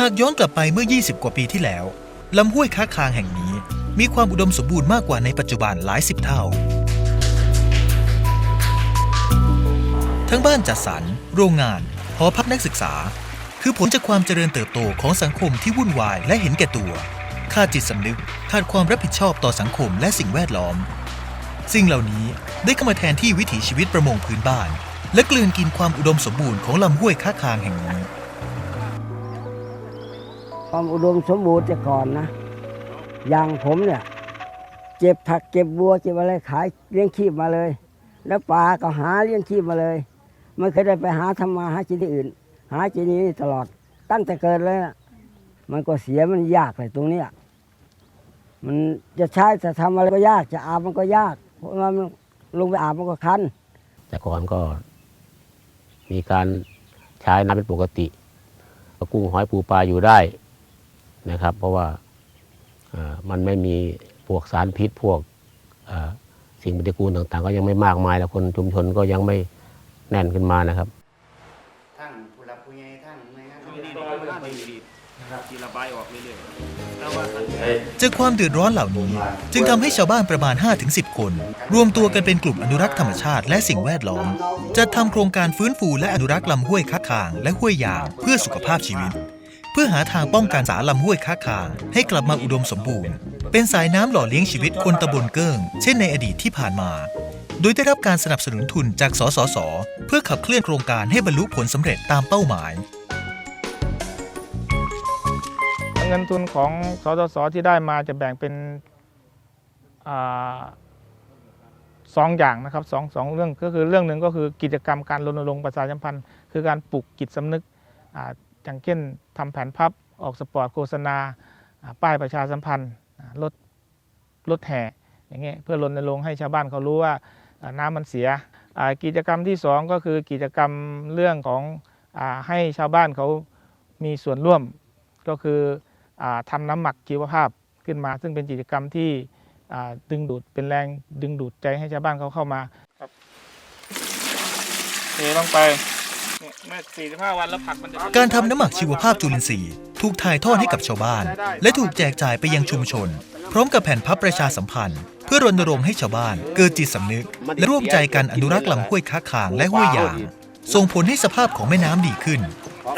หากย้อนกลับไปเมื่อ 20 กว่าปีที่แล้วลำห้วยค้าคางแห่งนี้ มีความอุดมสมบูรณ์มากกว่าในปัจจุบันหลายสิบเท่า ทั้งบ้านจัดสรร โรงงาน หอพักนักศึกษา คือผลจากความเจริญเติบโตของสังคมที่วุ่นวายและเห็นแก่ตัว ขาดจิตสำนึกขาดความรับผิดชอบต่อสังคมและสิ่งแวดล้อม สิ่งเหล่านี้ได้เข้ามาแทนที่วิถีชีวิตประมงพื้นบ้าน และกลืนกินความอุดมสมบูรณ์ของลำห้วยค้าคางแห่งนี้ ความอุดมสมบูรณ์แต่ก่อนนะ อย่างผมเนี่ย เก็บผักเก็บบัวเก็บอะไรขายเลี้ยงชีพมาเลย แล้วปลาก็หาเลี้ยงชีพมาเลยไม่เคยได้ไปหาทำมาหากินที่อื่น หากินนี้ตลอดตั้งแต่เกิดเลยนะมันก็เสียมันยากเลยตรงนี้มันจะใช้จะทำอะไรก็ยาก จะอาบมันก็ยาก เพราะว่ามันลงไปอาบมันก็คันแต่ก่อนก็ มีการใช้น้ำเป็นปกติกุ้งหอยปูปลาอยู่ได้ นะครับ เพราะว่าเอ่อมันไม่มีพวกสารพิษพวกเอ่อสิ่งปฏิกูลต่างๆ ก็ยังไม่มากมายแล้วคนชุมชนก็ยังไม่แน่นขึ้นมานะครับทั้งผู้รับผู้ใหญ่ทั้งหน่วยงานดีดีดีดีนะครับทีระบายออกเรื่อยๆแต่ว่าจากความเดือดร้อนเหล่านี้ จึงทำให้ชาวบ้านประมาณ 5-10 คน รวมตัวกันเป็นกลุ่มอนุรักษ์ธรรมชาติและสิ่งแวดล้อมจัดทำโครงการฟื้นฟูและอนุรักษ์ลำห้วยค้าคางและห้วยยางเพื่อสุขภาพชีวิตเพื่อหาทางป้องกันสาลำห้วยค้าคางให้กลับมาอุดมสมบูรณ์ เป็นสายน้ำหล่อเลี้ยงชีวิตคนตำบลเกิ้ง เช่นในอดีตที่ผ่านมา โดยได้รับการสนับสนุนทุนจากสสส เพื่อขับเคลื่อนโครงการให้บรรลุผลสำเร็จตามเป้าหมาย เงินทุนของสสสที่ได้มาจะแบ่งเป็นอาสองอย่างนะครับสองสองเรื่องก็คือเรื่องหนึ่งก็คือกิจกรรมการรณรงค์ประชาสัมพันธ์ คือการปลุกจิตสำนึก อย่างเช่นทำแผนพับออกสปอร์ตโฆษณา ป้ายประชาสัมพันธ์รถรถแห่อย่างเงี้ยเพื่อรณรงค์ให้ชาวบ้านเขารู้ว่าน้ำมันเสียกิจกรรมที่สองก็คือกิจกรรมเรื่องของอให้ชาวบ้านเขามีส่วนร่วมก็คืออาทำน้ำหมักชีวภาพขึ้นมา ซึ่งเป็นกิจกรรมที่ดึงดูดเป็นแรงดึงดูดใจให้ชาวบ้านเขาเข้ามาครับเทลงไป เนี่ยเมื่อ45วันแล้วผักมันจะการทำน้ำหมักชีวภาพจุลินทรีย์ถูกถ่ายทอดให้กับชาวบ้าน และถูกแจกจ่ายไปยังชุมชน พร้อมกับแผ่นพับประชาสัมพันธ์ เพื่อรณรงค์ให้ชาวบ้าน เกิดจิตสำนึก และร่วมใจกันอนุรักษ์ลำห้วยค้าคางและห้วยยาง ส่งผลให้สภาพของแม่น้ำดีขึ้น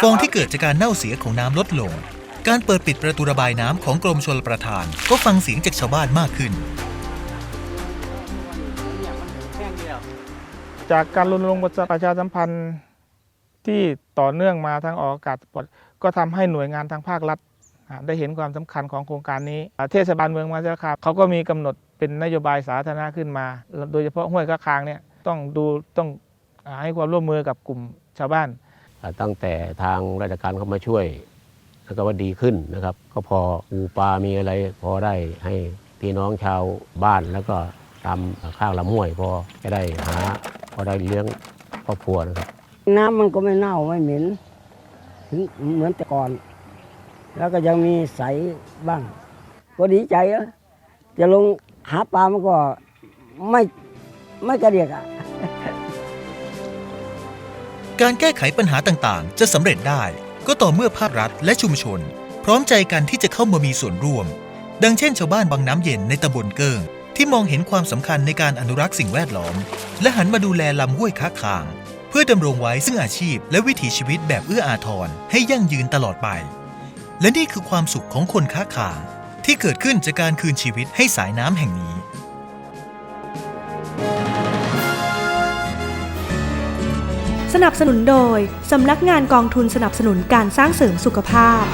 ฟองที่เกิดจากการเน่าเสียของน้ำลดลง การเปิดปิดประตูระบายน้ำของกรมชลประทาน ก็ฟังเสียงจากชาวบ้านมากขึ้น จากการรณรงค์ประชาสัมพันธ์ ที่ต่อเนื่องมาทางออกอากาศปลดก็ทำให้หน่วยงานทางภาครัฐ ได้เห็นความสำคัญของโครงการนี้ เทศบาลเมืองมาสาคามเขาก็มีกำหนดเป็นนโยบายสาธารณะขึ้นมา โดยเฉพาะห้วยข้าคางเนี่ยต้องดูต้องให้ความร่วมมือกับกลุ่มชาวบ้าน ตั้งแต่ทางราชการเข้ามาช่วยแล้วก็ว่าดีขึ้นนะครับ ก็พอปูปลามีอะไร พอได้ให้พี่น้องชาวบ้านแล้วก็ตามข้างลำห้วย พอจะได้หาพอได้เลี้ยงครอบครัวนะครับ น้ำมันก็ไม่เน่าไม่เหม็นถึงเหมือนแต่ก่อน แล้วก็ยังมีใสบ้าง ก็ดีใจอะจะลงหาปลามันก็ไม่ไม่กระเดียกอะการแก้ไขปัญหาต่างๆ จะสำเร็จได้ ก็ต่อเมื่อภาครัฐและชุมชน พร้อมใจกันที่จะเข้ามามีส่วนร่วม ดังเช่นชาวบ้านบางน้ำเย็นในตำบลเกิงที่มองเห็นความสำคัญในการอนุรักษ์สิ่งแวดล้อม และหันมาดูแลลำห้วยค้าคาง เพื่อดำรงไว้ซึ่งอาชีพและวิถีชีวิตแบบเอื้ออาทรให้ยั่งยืนตลอดไป และนี่คือความสุขของคนค้าขายที่เกิดขึ้นจากการคืนชีวิตให้สายน้ำแห่งนี้สนับสนุนโดย สำนักงานกองทุนสนับสนุนการสร้างเสริมสุขภาพ